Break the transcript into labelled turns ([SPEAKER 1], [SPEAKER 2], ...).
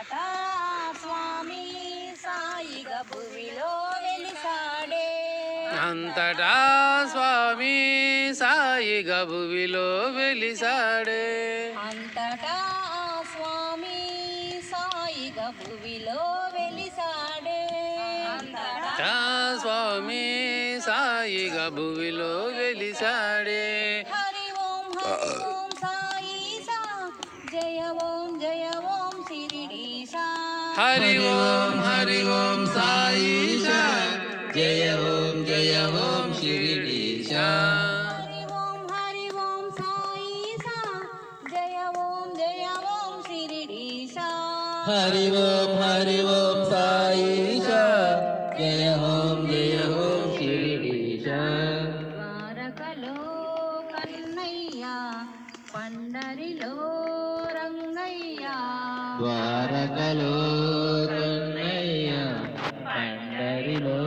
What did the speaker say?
[SPEAKER 1] అంతటా స్వామి సాయిగ భువిలో వెలిసాడే.
[SPEAKER 2] అంతటా స్వామి సాయి గభువిలో వెలిసాడే.
[SPEAKER 1] అంతటా స్వామి సాయిగ భువిలో వెలిసాడే.
[SPEAKER 2] అంతటా స్వామి సాయి గభువిలో వెలిసాడే.
[SPEAKER 1] హరి ఓం హరి ఓం సాయి సా. జయ ఓం జయ శిరిడీశా
[SPEAKER 2] హరి ఓం హరి ఓం సాయి జయ ఓం జయ ఓం శిరిడీశ
[SPEAKER 1] హరి ఓం హరి ఓం సాయి సా జయ ఓం జయ ఓం శిరిడీశా
[SPEAKER 2] హరి ఓం హరి ఓం సాయి జయ ఓం జయ ఓం శిరిడీశ
[SPEAKER 1] ద్వారకలో కన్నయ్య పండరిలో రంగయ్య
[SPEAKER 2] ద్వారకలో కన్నయ్య పండరిలో